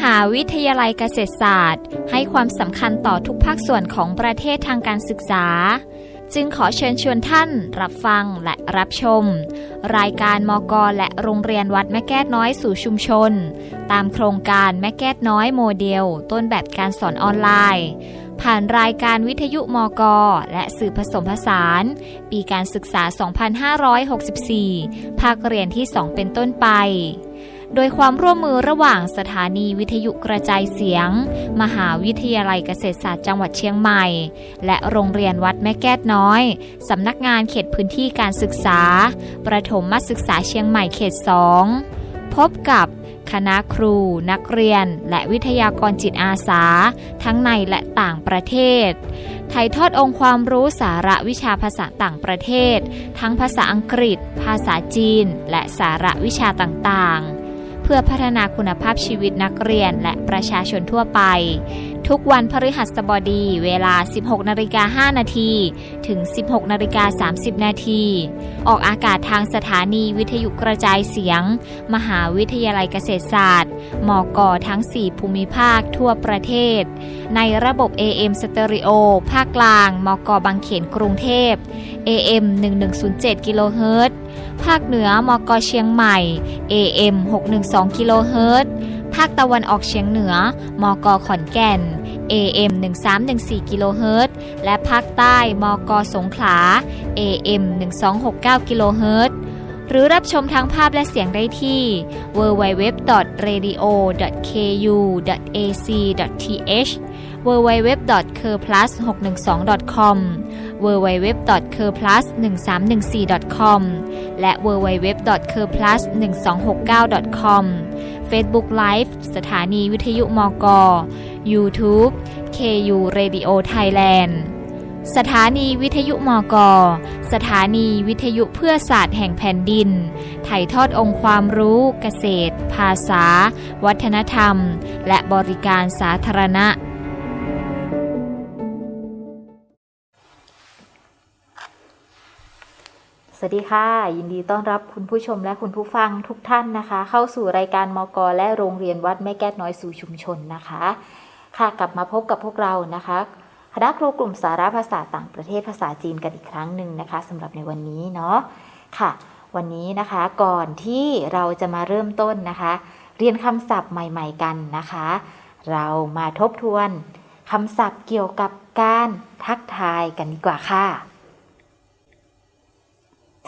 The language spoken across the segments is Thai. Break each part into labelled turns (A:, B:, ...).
A: หาวิทยาลัยเกษตรศาสตร์ ให้ความสำคัญต่อทุกภาคส่วนของประเทศทางการศึกษา จึงขอเชิญชวนท่านรับฟังและรับชม รายการมกและโรงเรียนวัดแม่แก้วน้อยสู่ชุมชน ตามโครงการแม่แก้วน้อยโมเดล ต้นแบบการสอนออนไลน์ ผ่านรายการวิทยุมกและสื่อผสมผสาน ปีการศึกษา 2564 ภาคเรียนที่ 2 เป็นต้นไป โดยความร่วมมือระหว่างสถานีวิทยุกระจายเสียง มหาวิทยาลัยเกษตรศาสตร์จังหวัดเชียงใหม่ และโรงเรียนวัดแม่แก้วน้อย สำนักงานเขตพื้นที่การศึกษา ประถมมัศึกษาเชียงใหม่เขต 2 พบกับคณะครู นักเรียน และวิทยากรจิตอาสา ทั้งในและต่างประเทศถ่ายทอดองค์ความรู้สาระวิชาภาษาต่างประเทศ ทั้งภาษาอังกฤษ ภาษาจีน และสาระวิชาต่างๆ เพื่อพัฒนาคุณภาพชีวิตนักเรียนและประชาชนทั่วไป ทุกวันพฤหัสบดี เวลา 16นาฬิกา5นาทีถึง 16นาฬิกา30นาทีออกอากาศทางสถานีวิทยุกระจายเสียง มหาวิทยาลัยเกษตรศาสตร์ มกทั้ง 4 ภูมิภาคทั่วประเทศ ในระบบ AM Stereo ภาคกลาง มกบางเขนกรุงเทพ AM 1107กิโลเฮิรตซ์ภาคเหนือ มกเชียงใหม่ AM 612กิโลเฮิรตซ์ ภาคตะวันออกเฉียงเหนือ มกขอนแก่น AM 1314กิโลเฮิรตซ์และภาคใต้ มกสงขลา AM 1269กิโลเฮิรตซ์หรือรับชมทั้งภาพและเสียงได้ที่ www.radio.ku.ac.th www.kerplus612.com www.kerplus1314.com และ www.kerplus1269.com Facebook Live สถานีวิทยุมก YouTube KU Radio Thailand สถานีวิทยุมก สถานีวิทยุเพื่อศาสตร์แห่งแผ่นดิน ถ่ายทอดองค์ความรู้เกษตร ภาษา วัฒนธรรม และบริการสาธารณะ
B: สวัสดีค่ะ ยินดีต้อนรับคุณผู้ชมและคุณผู้ฟังทุกท่านนะคะ เข้าสู่รายการมกและโรงเรียนวัดแม่แก้วน้อยสู่ชุมชนนะคะ ค่ะกลับมาพบกับพวกเรานะคะคณะครูกลุ่มสาระภาษาต่างประเทศภาษาจีนกันอีกครั้งหนึ่งนะคะสำหรับในวันนี้เนาะค่ะ วันนี้นะคะก่อนที่เราจะมาเริ่มต้นนะคะ เรียนคำศัพท์ใหม่ ๆกันนะคะ เรามาทบทวนคำศัพท์เกี่ยวกับการทักทายกันดีกว่าค่ะ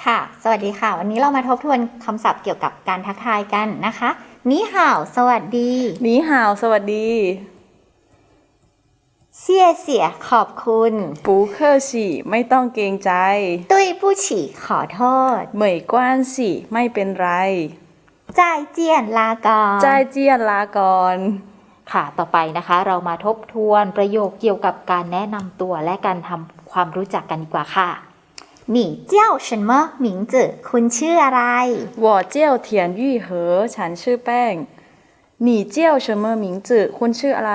C: ค่ะ สวัสดีค่ะ วันนี้เรามาทบทวนคำศัพท์เกี่ยวกับการทักทายกันนะคะนี่ห่าว สวัสดี
D: นีฮาว สวัสดี
C: เสียเสียขอบคุณ
D: ปูเคอร์ฉีไม่ต้องเกรงใจ
C: ตุ้ยผู้ฉีขอโทษ
D: เหมยกว้านฉีไม่เป็นไร
C: จ่ายเจียนลากร
D: ใจายเจียนลาก่อน
B: ค่ะ ต่อไปนะคะ เรามาทบทวนประโยคเกี่ยวกับการแนะนำตัวและการทำความรู้จักกันดีกว่าค่ะ
C: หนี什么名字คุณชื่ออะไร
D: 我叫田玉和ฉันชื่อแป้ง你叫什么名字คุณชื่ออะไร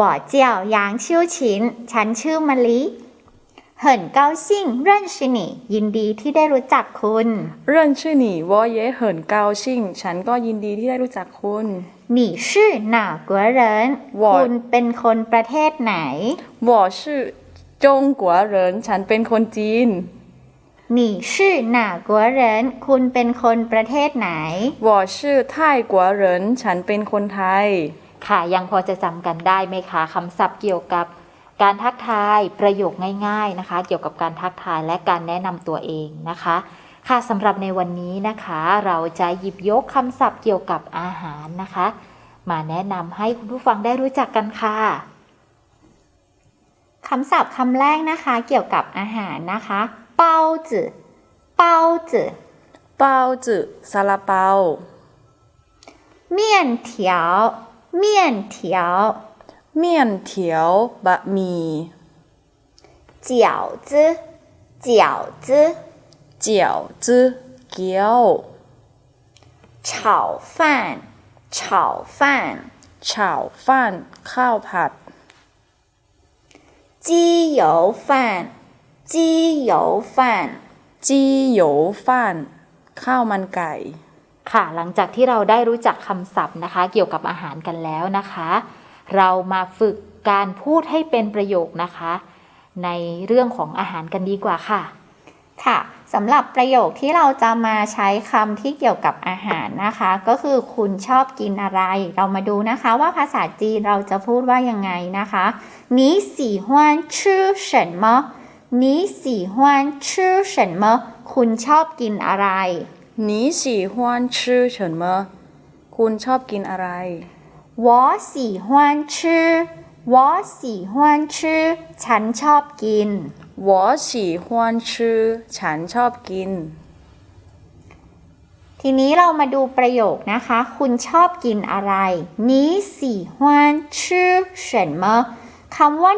C: 我叫杨秋琴ฉันชื่อมะลิ很高兴认识你ยินดีที่ได้รู้จักคุณ
D: 认识你我也很高兴ฉันก็ยินดีที่ได้รู้จักคุณ
C: 你是哪国人คุณเป็นคนประเทศไหน
D: 我是中国人ฉันเป็นคนจีน
C: 你是哪国人คุณเป็นคนประเทศไหน
D: 我是泰国人ฉันเป็นคนไทย
B: ค่ะ ยังพอจะจำกันได้ไหมคะคำศัพท์เกี่ยวกับการทักทายประโยคง่ายๆนะคะ เกี่ยวกับการทักทายและการแนะนำตัวเองนะคะ ค่ะสำหรับในวันนี้นะคะ เราจะหยิบยกคำศัพท์เกี่ยวกับอาหารนะคะ มาแนะนำให้คุณผู้ฟังได้รู้จักกันค่ะ
C: คำศัพท์คำแรกนะคะ เกี่ยวกับอาหารนะคะ เป้าจื่อเป้าจื่อ
D: เป้าจือซาลาเปา
C: เมี่ยนเถียวเมี่ยนเถียว
D: เมี่ยนเถียวบะหมี่
C: เจียวจื้อเจียวจื้อ
D: เจียวจื้อเกี๊ยว
C: 炒饭炒饭
D: ฉ่าวฟ่านข้าวผัด
C: 鸡油饭 鸡油饭
D: จี้โหยวฟ่าน ข้าวมันไก่
B: ค่ะ หลังจากที่เราได้รู้จักคำศัพท์นะคะ เกี่ยวกับอาหารกันแล้วนะคะ เรามาฝึกการพูดให้เป็นประโยคนะคะ ในเรื่องของอาหารกันดีกว่าค่ะ
C: ค่ะสำหรับประโยคที่เราจะมาใช้คำที่เกี่ยวกับอาหารนะคะ ก็คือคุณชอบกินอะไร เรามาดูนะคะว่าภาษาจีนเราจะพูดว่ายังไงนะคะ你喜欢吃什么 你喜欢吃什么คุณชอบกินอะไร
D: 你喜欢吃什么คุณชอบกินอะไร
C: 我喜欢吃我喜欢吃ฉันชอบกิน
D: 我喜欢吃ฉันชอบกิน
C: ทีนี้เรามาดูประโยคนะคะ คุณชอบกินอะไร你喜欢吃什么คำว่า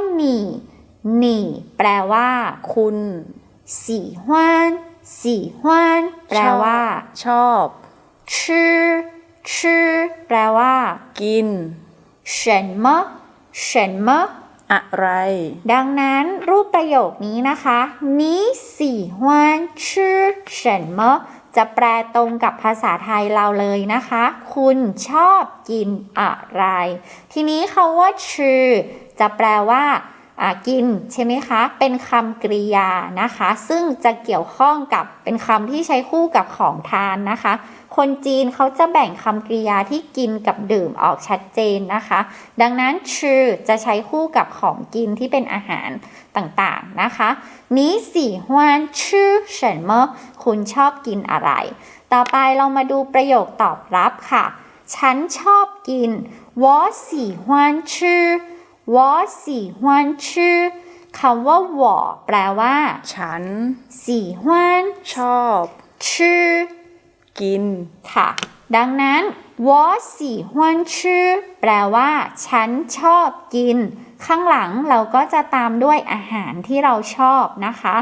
C: 你你แปลว่า
D: คุณ
C: 喜欢喜欢แปลว่า
D: ชอบ
C: 吃吃แปลว่า
D: กิน
C: 什么什么
D: อะไร
C: ดังนั้นรูปประโยคนี้นะคะ你喜欢吃什么จะแปลตรงกับภาษาไทยเราเลยนะคะ คุณชอบกินอะไร ทีนี้คาว่าชื่อจะแปลว่าอ่า กินใช่ไหมคะ เป็นคำกริยานะคะ ซึ่งจะเกี่ยวข้องกับเป็นคำที่ใช้คู่กับของทานนะคะ คนจีนเขาจะแบ่งคำกริยาที่กินกับดื่มออกชัดเจนนะคะ ดังนั้นชื่อจะใช้คู่กับของกินที่เป็นอาหารต่างๆนะคะนี้สี่ฮวนชื่อเฉินเมอคุณชอบกินอะไร ต่อไปเรามาดูประโยคตอบรับค่ะ ฉันชอบกินวอสี่ฮวนชื่อ วอสี่ฮวนชื่อคำว่าวอแปลว่า
D: ฉัน
C: สี่ฮวน
D: ชอบ
C: ชื่อ
D: กิน
C: ค่ะ ดังนั้นวอสี่ฮวนชื่อแปลว่า ฉันชอบกิน ข้างหลังเราก็จะตามด้วยอาหารที่เราชอบนะคะ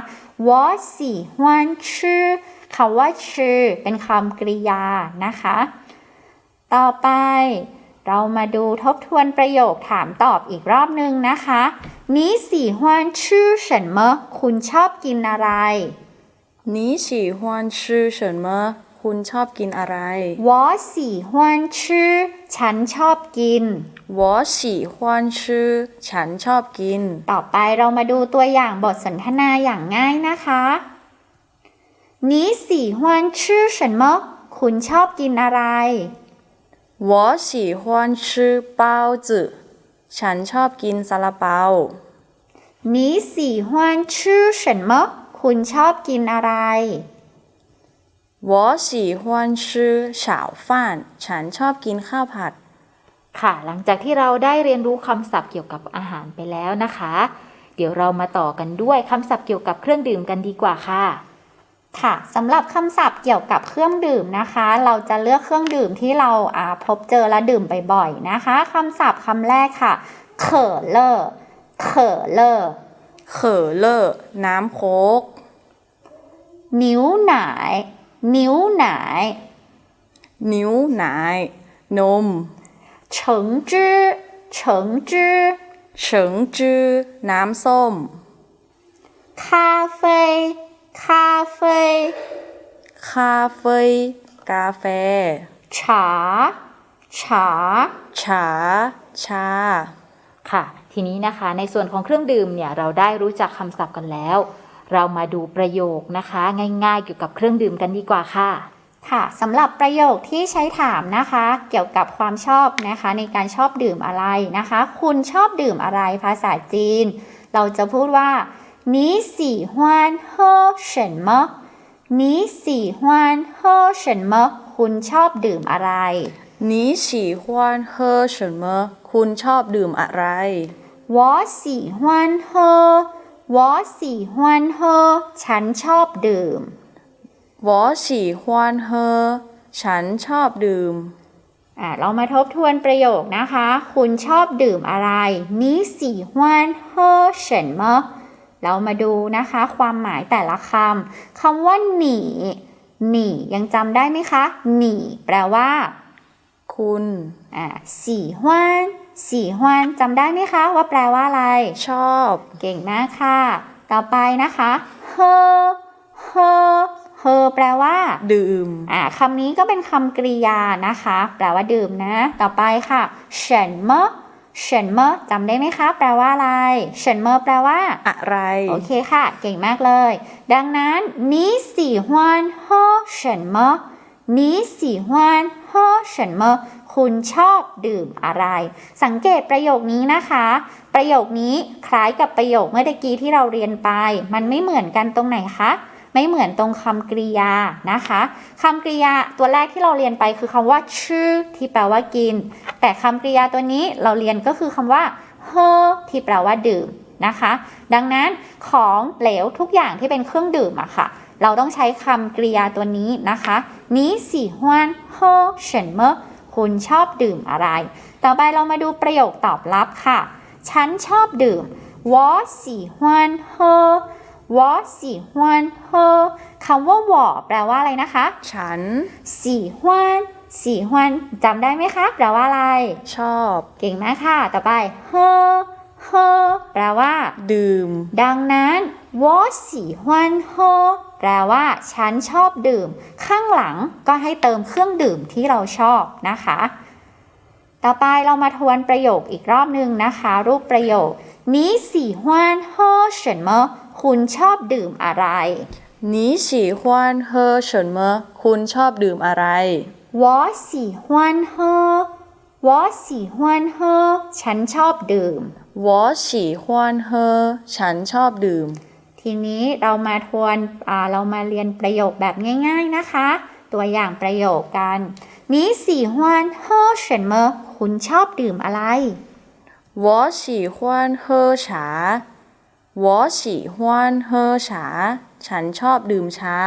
C: วอสี่ฮวนชื่อคำว่าชื่อเป็นคำกริยานะคะ ต่อไป เรามาดูทบทวนประโยคถามตอบอีกรอบหนึ่งนะคะนี่สีฮวนชื่อฉันเมอคุณชอบกินอะไร
D: นี่ฉีฮวนชื่อฉันเมอคุณชอบกินอะไร
C: วอสีฮวนชื่อฉันชอบกิน
D: วอสีฮวนชื่อฉันชอบกิน
C: ต่อไปเรามาดูตัวอย่างบทสนทนาอย่างง่ายนะคะนี่สีฮวนชื่อฉันเมอคุณชอบกินอะไร
D: 我喜欢吃包子ฉันชอบกินซาลาเปา
C: 你喜欢吃什么คุณชอบกินอะไร
D: 我喜欢吃炒饭ฉันชอบกินข้าวผัด
B: ค่ะ หลังจากที่เราได้เรียนรู้คำศัพท์เกี่ยวกับอาหารไปแล้วนะคะ เดี๋ยวเรามาต่อกันด้วยคำศัพท์เกี่ยวกับเครื่องดื่มกันดีกว่าค่ะ
C: ค่ะสำหรับคำศัพท์เกี่ยวกับเครื่องดื่มนะคะ เราจะเลือกเครื่องดื่มที่เราอ่าพบเจอและดื่มบ่อยๆนะคะคำศัพท์คำแรกค่ะเขอเลอร์เขอเลอร์
D: เขอเลอร์น้ำโค้ก
C: นิ้วหนายนิ้วหนาย
D: นิ้วหนายนม
C: เฉิงจื้อเฉิงจื้อ
D: เฉิงจื้อน้ำส้ม
C: คาเฟ่ คาเฟ่
D: คาเฟ่กาแฟ
C: ฉาฉา
D: ฉา ชา
B: ค่ะ ทีนี้นะคะในส่วนของเครื่องดื่มเนี่ยเราได้รู้จักคำศัพท์กันแล้ว เรามาดูประโยคนะคะ ง่ายๆเกี่ยวกับเครื่องดื่มกันดีกว่าค่ะ
C: ค่ะสำหรับประโยคที่ใช้ถามนะคะ เกี่ยวกับความชอบนะคะ ในการชอบดื่มอะไรนะคะ คุณชอบดื่มอะไรภาษาจีน เราจะพูดว่า 你喜欢喝什么你喜欢喝什么คุณชอบดื่มอะไร
D: 你喜欢喝什么คุณชอบดื่มอะไร
C: 我喜欢喝我喜欢喝ฉันชอบดื่ม
D: 我喜欢喝ฉันชอบดื่ม
C: อ่าเรามาทบทวนประโยคนะคะ คุณชอบดื่มอะไร你喜欢喝什么 เรามาดูนะคะ ความหมายแต่ละคำคำว่าหนีหนียังจำได้ไหมคะ หนีแปลว่า
D: คุณ
C: อ่าสีฮวนสีฮวนจำได้ไหมคะ ว่าแปลว่าอะไร
D: ชอบ
C: เก่งมากค่ะ ต่อไปนะคะเฮอเฮอเฮอแปลว่า
D: ดื่ม
C: อ่าคำนี้ก็เป็นคำกริยานะคะ แปลว่าดื่มนะ ต่อไปค่ะเฉินเมอ เฉินเมอร์จำได้ไหมคะ แปลว่าอะไรเฉินเมอร์แปลว่า
D: อะไร
C: โอเคค่ะ เก่งมากเลย ดังนั้นนี่สี่ฮวนเฮอเฉินเมอร์นี่สี่ฮวนเฮอเฉินเมอร์คุณชอบดื่มอะไร สังเกตประโยคนี้นะคะ ประโยคนี้คล้ายกับประโยคเมื่อกี้ที่เราเรียนไป มันไม่เหมือนกันตรงไหนคะ ไม่เหมือนตรงคำกริยานะคะคำกริยาตัวแรกที่เราเรียนไปคือคำว่าชื่อที่แปลว่ากิน แต่คำกริยาตัวนี้เราเรียนก็คือคำว่าเฮที่แปลว่าดื่มนะคะ ดังนั้นของเหลวทุกอย่างที่เป็นเครื่องดื่มอะค่ะ เราต้องใช้คำกริยาตัวนี้นะคะนี้สี่ฮวนเฮอเฉินเมอคุณชอบดื่มอะไร ต่อไปเรามาดูประโยคตอบรับค่ะ ฉันชอบดื่มวอสสีฮวน her วอสีฮวนเฮอคำว่าวอแปลว่าอะไรนะคะ
D: ฉัน
C: สีฮวนสีฮวนจำได้ไหมคะ แปลว่าอะไร
D: ชอบ
C: เก่งมากค่ะ ต่อไปเฮอเฮอแปลว่า
D: ดื่ม
C: ดังนั้นวอสีฮวนเฮอแปลว่า ฉันชอบดื่ม ข้างหลังก็ให้เติมเครื่องดื่มที่เราชอบนะคะ ต่อไปเรามาทวนประโยคอีกรอบหนึ่งนะคะ รูปประโยคนี้สีฮวนเฮอเฉินเมอ คุณชอบดื่มอะไร
D: 你喜欢喝什么คุณชอบดื่มอะไร
C: 我喜欢喝我喜欢喝ฉันชอบดื่ม
D: 我喜欢喝ฉันชอบดื่ม
C: ทีนี้เรามาทวนอ่าเรามาเรียนประโยคแบบง่าย ๆนะคะ ตัวอย่างประโยคกัน你喜欢喝什么คุณชอบดื่มอะไร
D: 我喜欢喝茶 我喜欢喝茶ฉันชอบดื่มชา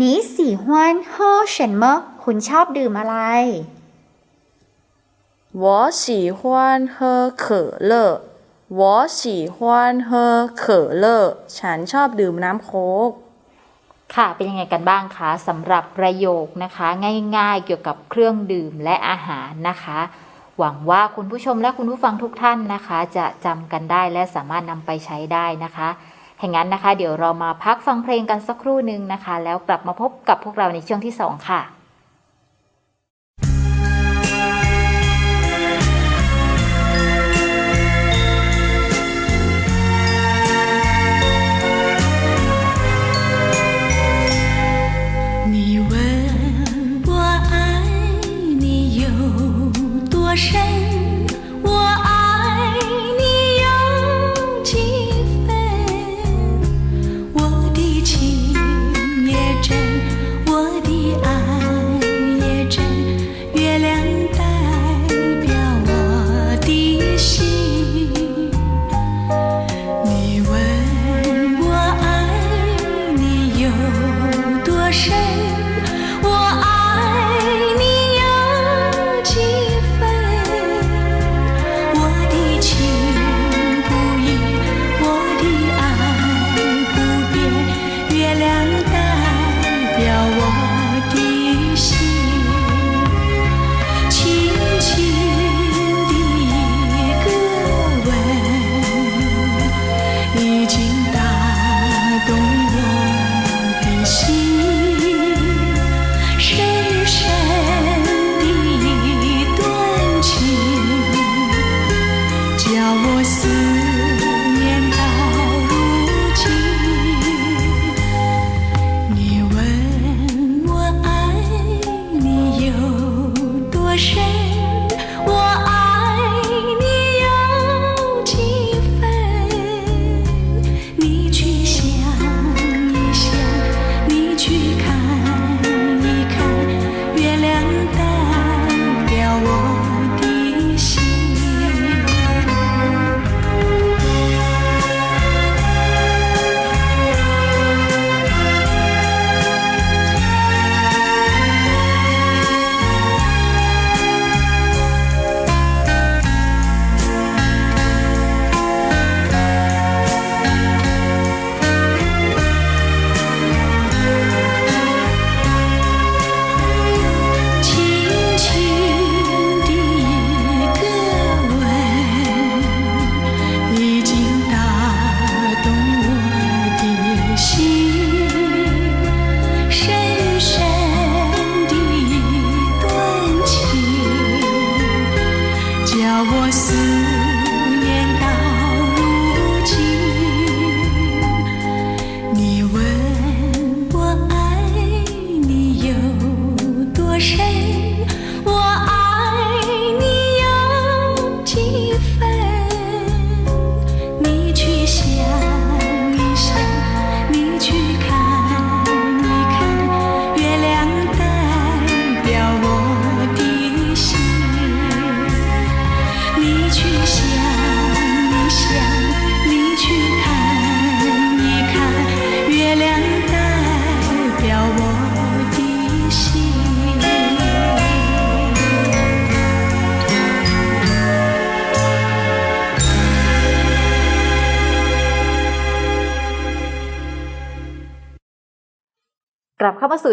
C: 你喜欢喝什么คุณชอบดื่มอะไร
D: 我喜欢喝可乐我喜欢喝可乐ฉันชอบดื่มน้ำโค้ก
B: ค่ะ เป็นยังไงกันบ้างคะสำหรับประโยคนะคะ ง่ายๆ เกี่ยวกับเครื่องดื่มและอาหารนะคะ หวังว่าคุณผู้ชมและคุณผู้ฟังทุกท่านนะคะ จะจำกันได้และสามารถนำไปใช้ได้นะคะแห่งนั้นนะคะ เดี๋ยวเรามาพักฟังเพลงกันสักครู่หนึ่งนะคะ แล้วกลับมาพบกับพวกเราในช่วงที่ 2 ค่ะ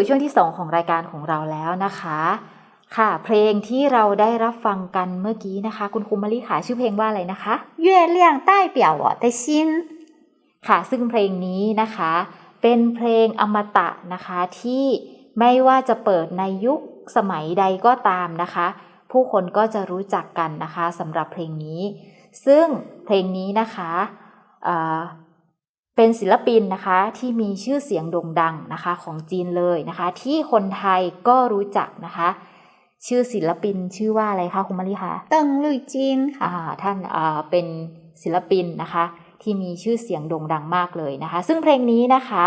B: สู่ช่วงที่ 2 ของรายการของเราแล้วนะคะ ค่ะ เพลงที่เราได้รับฟังกันเมื่อกี้นะคะ คุณครูมารีค่ะชื่อเพลงว่าอะไรนะคะ
C: 月亮代表我的心
B: ค่ะ ซึ่งเพลงนี้นะคะ เป็นเพลงอมตะนะคะที่ไม่ว่าจะเปิดในยุคสมัยใดก็ตามนะคะ ผู้คนก็จะรู้จักกันนะคะสำหรับเพลงนี้ ซึ่งเพลงนี้นะคะ เป็นศิลปินนะคะที่มีชื่อเสียงโด่งดังนะคะของจีนเลยนะคะ ที่คนไทยก็รู้จักนะคะ ชื่อศิลปินชื่อว่าอะไรคะคุณมาริคะ
C: เติงลุย
B: จีนค่ะท่านเป็นศิลปินนะคะ ที่มีชื่อเสียงโด่งดังมากเลยนะคะ ซึ่งเพลงนี้นะคะ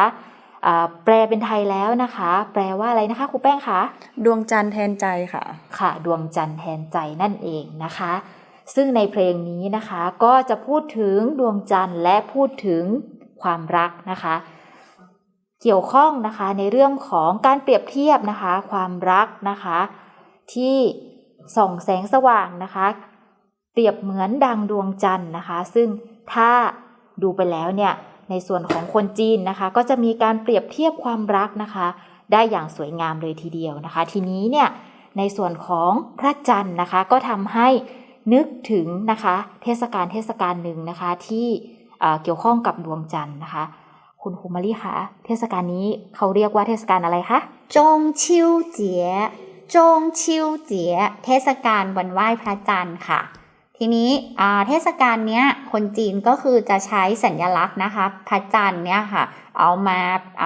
B: แปลเป็นไทยแล้วนะคะ แปลว่าอะไรนะคะครูแป้งคะ
D: ดวงจันทร์แทนใจค่ะ
B: ค่ะ ดวงจันทร์แทนใจนั่นเองนะคะ ซึ่งในเพลงนี้นะคะก็จะพูดถึงดวงจันทร์และพูดถึง ความรักนะคะ เกี่ยวข้องนะคะในเรื่องของการเปรียบเทียบนะคะ ความรักนะคะ ที่ส่องแสงสว่างนะคะ เปรียบเหมือนดังดวงจันทร์นะคะ ซึ่งถ้าดูไปแล้วเนี่ยในส่วนของคนจีนนะคะ ก็จะมีการเปรียบเทียบความรักนะคะ ได้อย่างสวยงามเลยทีเดียวนะคะ ทีนี้เนี่ยในส่วนของพระจันทร์นะคะ ก็ทำให้นึกถึงนะคะ เทศกาลเทศกาลหนึ่งนะคะที่ เกี่ยวข้องกับดวงจันทร์นะคะ คุณครูมารีคะเทศกาลนี้เขาเรียกว่าเทศกาลอะไรคะ
C: จงชิวเจียจงชิวเจียเทศกาลวันไหว้พระจันทร์ค่ะ ทีนี้เทศกาลนี้คนจีนก็คือจะใช้สัญลักษณ์นะคะ พระจันทร์เนี่ยค่ะ เอามาอ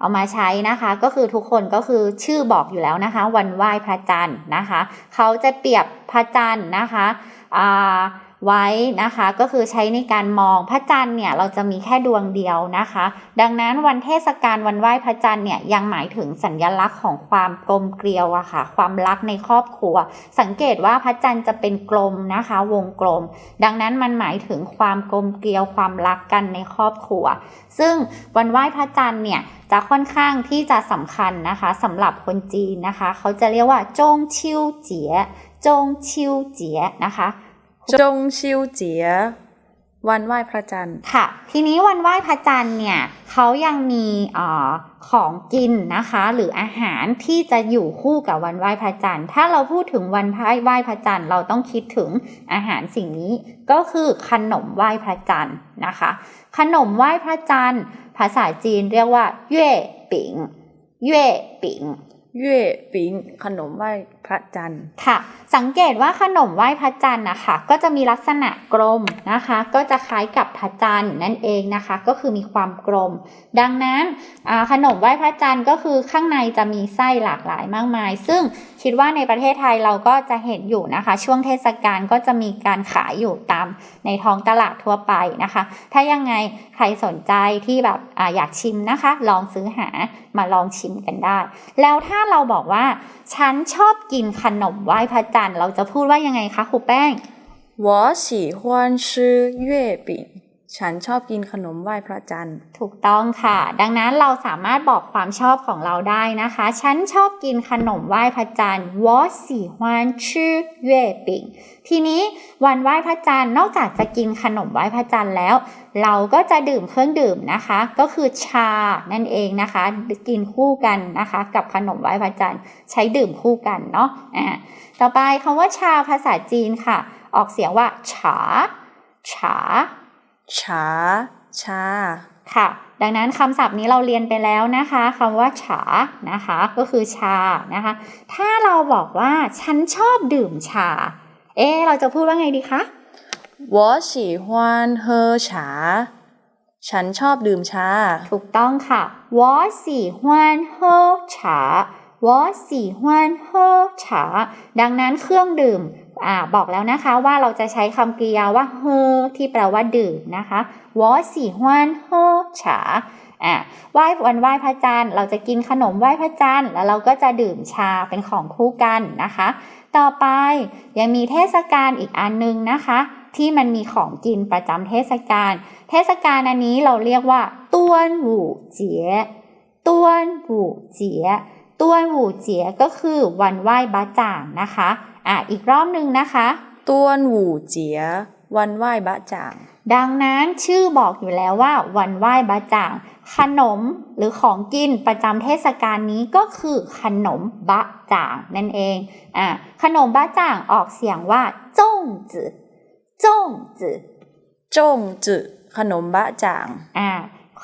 C: เอามาใช้นะคะ ก็คือทุกคนก็คือชื่อบอกอยู่แล้วนะคะ วันไหว้พระจันทร์นะคะ เขาจะเปรียบพระจันทร์นะคะ ไว้นะคะ ก็คือใช้ในการมองพระจันทร์เนี่ยเราจะมีแค่ดวงเดียวนะคะ ดังนั้นวันเทศกาลวันไหว้พระจันทร์เนี่ยยังหมายถึงสัญลักษณ์ของความกลมเกลียวอะค่ะ ความรักในครอบครัว สังเกตว่าพระจันทร์จะเป็นกลมนะคะ วงกลม ดังนั้นมันหมายถึงความกลมเกลียวความรักกันในครอบครัว ซึ่งวันไหว้พระจันทร์เนี่ยจะค่อนข้างที่จะสำคัญนะคะสำหรับคนจีนนะคะ เขาจะเรียกว่าจงชิวเจียจงชิวเจียนะคะ
D: จงชิวเจีย วันไหว้พระจันทร์
C: ค่ะ ทีนี้วันไหว้พระจันทร์เนี่ยเขายังมีเออของกินนะคะ หรืออาหารที่จะอยู่คู่กับวันไหว้พระจันทร์ ถ้าเราพูดถึงวันไหว้พระจันทร์เราต้องคิดถึงอาหารสิ่งนี้ก็คือขนมไหว้พระจันทร์นะคะ ขนมไหว้พระจันทร์ ภาษาจีนเรียกว่าเย่ปิงเย่ปิง
D: เย่ปิงขนมไหว้ พระจันทร์
C: ค่ะ สังเกตว่าขนมไหว้พระจันทร์นะคะก็จะมีลักษณะกลมนะคะ ก็จะคล้ายกับพระจันทร์นั่นเองนะคะ ก็คือมีความกลม ดังนั้นขนมไหว้พระจันทร์ก็คือข้างในจะมีไส้หลากหลายมากมาย ซึ่งคิดว่าในประเทศไทยเราก็จะเห็นอยู่นะคะ ช่วงเทศกาลก็จะมีการขายอยู่ตามในท้องตลาดทั่วไปนะคะ ถ้ายังไงใครสนใจที่แบบออยากชิมนะคะ ลองซื้อหามาลองชิมกันได้ แล้วถ้าเราบอกว่าฉันชอบกขนมไหว้พระจันทร์ เราจะพูดว่ายังไงคะครูแป้ง
D: 我喜欢吃月饼 ฉันชอบกินขนมไหว้พระจันทร์
C: ถูกต้องค่ะ ดังนั้นเราสามารถบอกความชอบของเราได้นะคะ ฉันชอบกินขนมไหว้พระจันทร์我喜欢吃月饼ทีนี้วันไหว้พระจันทร์นอกจากจะกินขนมไหว้พระจันทร์แล้ว เราก็จะดื่มเครื่องดื่มนะคะ ก็คือชานั่นเองนะคะ กินคู่กันนะคะ กับขนมไหว้พระจันทร์ใช้ดื่มคู่กันเนาะอ่าต่อไปคำว่าชาภาษาจีนค่ะ ออกเสียงว่าฉาฉา
D: ชา ชา
C: ค่ะ ดังนั้นคำศัพท์นี้เราเรียนไปแล้วนะคะคำว่าฉานะคะ ก็คือชานะคะ ถ้าเราบอกว่าฉันชอบดื่มชา เอ๊ะเราจะพูดว่าไงดีคะ
D: 我喜欢喝茶ฉันชอบดื่มชา
C: ถูกต้องค่ะ我喜欢喝茶我喜欢喝茶ดังนั้นเครื่องดื่ม อบอกแล้วนะคะว่าเราจะใช้คำกริยาว่าเฮอที่แปลว่าดื่มนะคะวอสีฮวนเฉาอ่าไหว้วันไหว้พระจันทร์เราจะกินขนมไหว้พระจันทร์แล้วเราก็จะดื่มชาเป็นของคู่กันนะคะ ต่อไปยังมีเทศกาลอีกอันนึงนะคะ ที่มันมีของกินประจำเทศกาลเทศกาลอันนี้เราเรียกว่าต้วนหูเจี๋ยต้วนหูเจี๋ยต้วนหูเจี๋ยก็คือวันไหว้บาจ่างนะคะ อะอีกรอบหนึ่งนะคะ
D: ต้วนหูเจียวันไหว้บะจ่าง
C: ดังนั้นชื่อบอกอยู่แล้วว่า วันไหว้บะจ่าง ขนมหรือของกินประจำเทศกาลนี้ก็คือขนมบะจ่างนั่นเองอะขนมบะจ่างออกเสียงว่าจ้งจือจ้งจือ
D: จงจือขนมบะจ่าง
C: อ่า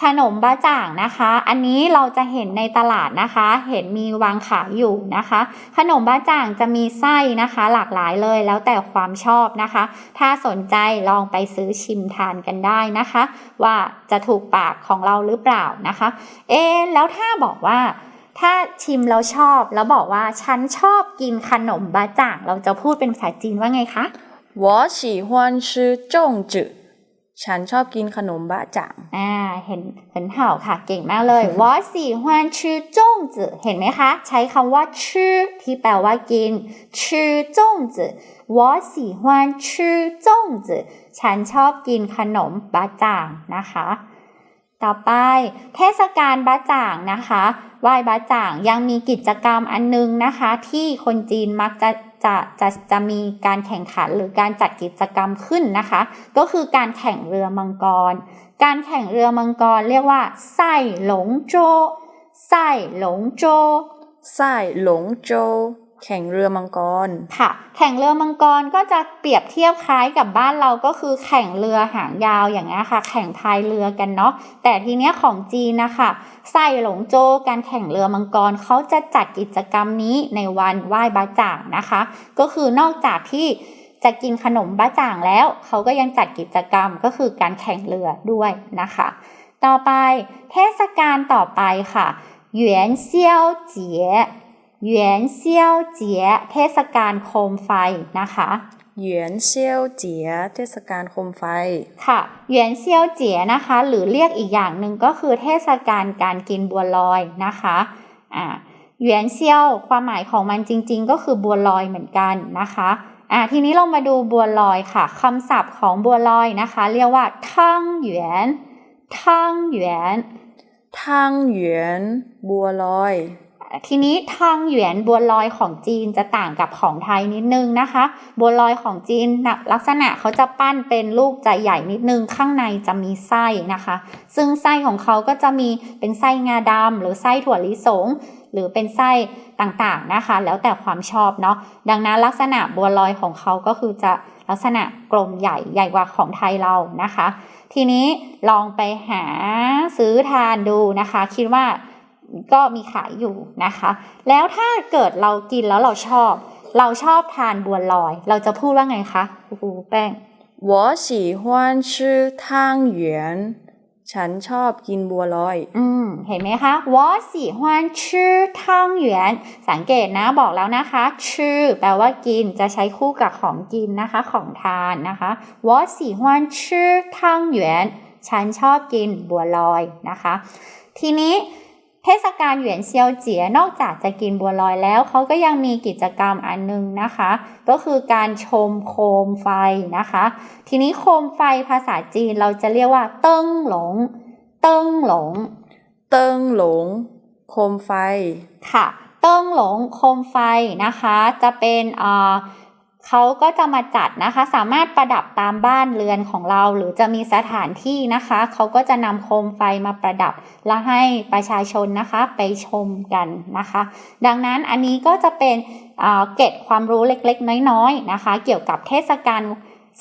C: ขนมบะจ่างนะคะ อันนี้เราจะเห็นในตลาดนะคะ เห็นมีวางขายอยู่นะคะ ขนมบะจ่างจะมีไส้นะคะ หลากหลายเลยแล้วแต่ความชอบนะคะ ถ้าสนใจลองไปซื้อชิมทานกันได้นะคะ ว่าจะถูกปากของเราหรือเปล่านะคะ เอ๊ะแล้วถ้าบอกว่า ถ้าชิมแล้วชอบแล้วบอกว่าฉันชอบกินขนมบะจ่าง เราจะพูดเป็นภาษาจีนว่าไงคะ
D: 我喜欢吃粽子 ฉันชอบกินขนมบะจัง
C: อ่า เห็นเห็นเห่าค่ะ เก่งมากเลย วอสี่ฮวนชื่อจงจือเห็นไหมคะ ใช้คำว่าชื่อที่แปลว่ากิน ชื่อจงจือวอสี่ฮวนชื่อจงจือฉันชอบกินขนมบะจังนะคะ ต่อไปเทศกาลบะจ่างนะคะไหว้บะจ่างยังมีกิจกรรมอันนึงนะคะ ที่คนจีนมักจะจะจะจะมีการแข่งขันหรือการจัดกิจกรรมขึ้นนะคะ ก็คือการแข่งเรือมังกร การแข่งเรือมังกรเรียกว่าไส้หลงโจไส้หลงโจ
D: ไส้หลงโจ แข่งเรือมังกร
C: ค่ะ แข่งเรือมังกรก็จะเปรียบเทียบคล้ายกับบ้านเราก็คือแข่งเรือหางยาวอย่างนี้ยค่ะ แข่งพายเรือกันเนาะ แต่ทีเนี้ยของจีนนะคะไส้หลงโจการแข่งเรือมังกรเขาจะจัดกิจกรรมนี้ในวันไหว้บาจ่างนะคะ ก็คือนอกจากที่จะกินขนมบ้าจ่างแล้ว เขาก็ยังจัดกิจกรรมก็คือการแข่งเรือด้วยนะคะ ต่อไปเทศกาลต่อไปค่ะเหวียนเซี่ยวเจี๋ย เหวียนเซี่ยวเจี๋ยเทศกาลโคมไฟนะคะ
D: เหวียนเซี่ยวเจียเทศกาลโคมไฟ
C: ค่ะเหวียนเซี่ยวเจี๋ยนะคะ หรือเรียกอีกอย่างหนึ่งก็คือเทศกาลการกินบัวลอยนะคะอ่าเหวียนเซี่ยวความหมายของมันจริง ๆ ก็คือบัวลอยเหมือนกันนะคะอ่าทีนี้เรามาดูบัวลอยค่ะคำศัพท์ของบัวลอยนะคะ เรียกว่าทั่งเหวียนทั่งเหวียน
D: ทั้งเหวียนบัวลอย
C: ทีนี้ทางเหวียนบัวลอยของจีนจะต่างกับของไทยนิดนึงนะคะ บัวลอยของจีนนะลักษณะเขาจะปั้นเป็นลูกใจใหญ่นิดนึง ข้างในจะมีไส้นะคะ ซึ่งไส้ของเขาก็จะมีเป็นไส้งาดำหรือไส้ถั่วลิสงหรือเป็นไส้ต่างๆนะคะ แล้วแต่ความชอบเนาะดังนั้นลักษณะบัวลอยของเขาก็คือจะลักษณะกลมใหญ่ใหญ่กว่าของไทยเรานะคะ ทีนี้ลองไปหาซื้อทานดูนะคะ คิดว่า ก็มีขายอยู่นะคะ แล้วถ้าเกิดเรากินแล้วเราชอบ เราชอบทานบัวลอย เราจะพูดว่าไงคะครูแป้ง
D: 我喜欢吃汤圆ฉันชอบกินบัวลอย
C: อืม เห็นไหมคะ我喜欢吃汤圆สังเกตนะบอกแล้วนะคะชื่อแปลว่ากินจะใช้คู่กับของกินนะคะ ของทานนะคะ我喜欢吃汤圆ฉันชอบกินบัวลอยนะคะ ทีนี้ เทศกาลเหวียนเซียวเจี๋ยนอกจากจะกินบัวลอยแล้ว เขาก็ยังมีกิจกรรมอันนึงนะคะ ก็คือการชมโคมไฟนะคะ ทีนี้โคมไฟภาษาจีนเราจะเรียกว่า เติ้งหลง เติ้งหลง
D: เติ้งหลง โคมไฟ
C: ค่ะ เติ้งหลงโคมไฟนะคะ จะเป็นเอ่อ เขาก็จะมาจัดนะคะ สามารถประดับตามบ้านเรือนของเรา หรือจะมีสถานที่นะคะ เขาก็จะนำโคมไฟมาประดับ และให้ประชาชนนะคะไปชมกันนะคะ ดังนั้นอันนี้ก็จะเป็นเเกร็ดความรู้เล็กๆ น้อยๆนะคะ เกี่ยวกับเทศกาล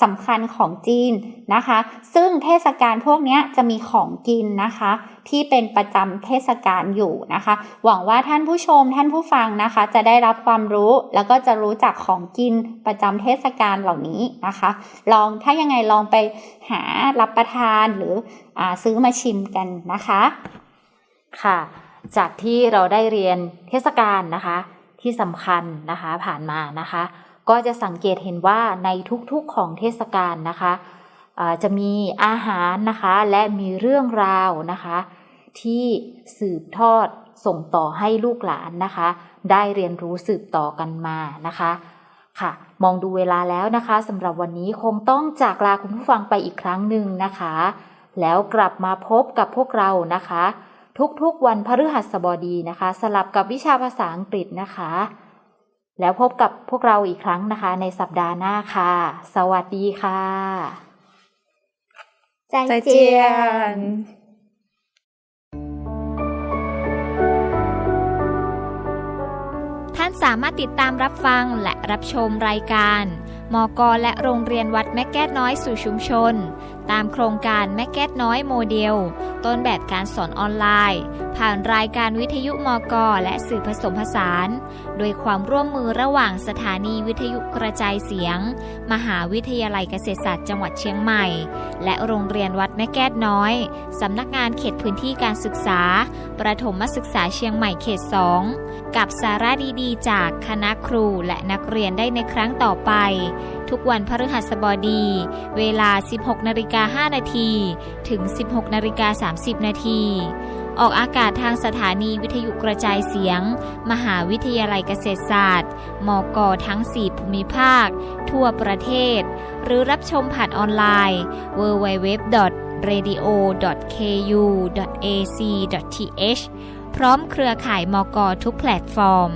C: สำคัญของจีนนะคะ ซึ่งเทศกาลพวกนี้จะมีของกินนะคะ ที่เป็นประจำเทศกาลอยู่นะคะ หวังว่าท่านผู้ชมท่านผู้ฟังนะคะ จะได้รับความรู้แล้วก็จะรู้จักของกินประจำเทศกาลเหล่านี้นะคะ ลองถ้ายังไงลองไปหารับประทานหรืออซื้อมาชิมกันนะคะ
B: ค่ะ จากที่เราได้เรียนเทศกาลนะคะที่สำคัญนะคะผ่านมานะคะ ก็จะสังเกตเห็นว่าในทุกๆของเทศกาลนะคะจะมีอาหารนะคะและมีเรื่องราวนะคะ ที่สืบทอดส่งต่อให้ลูกหลานนะคะ ได้เรียนรู้สืบต่อกันมานะคะค่ะ มองดูเวลาแล้วนะคะสำหรับวันนี้คงต้องจากลาคุณผู้ฟังไปอีกครั้งหนึ่งนะคะ แล้วกลับมาพบกับพวกเรานะคะ ทุกๆวันพฤหัสบดีนะคะ สลับกับวิชาภาษาอังกฤษนะคะ แล้วพบกับพวกเราอีกครั้งนะคะ ในสัปดาห์หน้าค่ะ สวัสดีค่ะ
C: ใจ
D: 再
C: เจียน
D: 见。
A: ท่านสามารถติดตามรับฟังและรับชมรายการ มกและโรงเรียนวัดแม่แก้วน้อยสู่ชุมชนตามโครงการแม่แก้น้อยโมเดล ต้นแบบการสอนออนไลน์ ผ่านรายการวิทยุมกและสื่อผสมผสาน โดยความร่วมมือระหว่างสถานีวิทยุกระจายเสียง มหาวิทยาลัยเกษตรศาสตร์จังหวัดเชียงใหม่ และโรงเรียนวัดแม่แก้น้อยสำนักงานเขตพื้นที่การศึกษา ประถมศึกษาเชียงใหม่เขต 2 กับสาระดีๆ จากคณะครูและนักเรียนได้ในครั้งต่อไป ทุกวันพฤหัสบดี เวลา 16นาฬิกา5นาทีถึง 16นาฬิกา30นาทีออกอากาศทางสถานีวิทยุกระจายเสียง มหาวิทยาลัยเกษตรศาสตร์ มกทั้ง 4 ภูมิภาค ทั่วประเทศ หรือรับชมผ่านออนไลน์ www.radio.ku.ac.th พร้อมเครือข่ายมกทุกแพลตฟอร์ม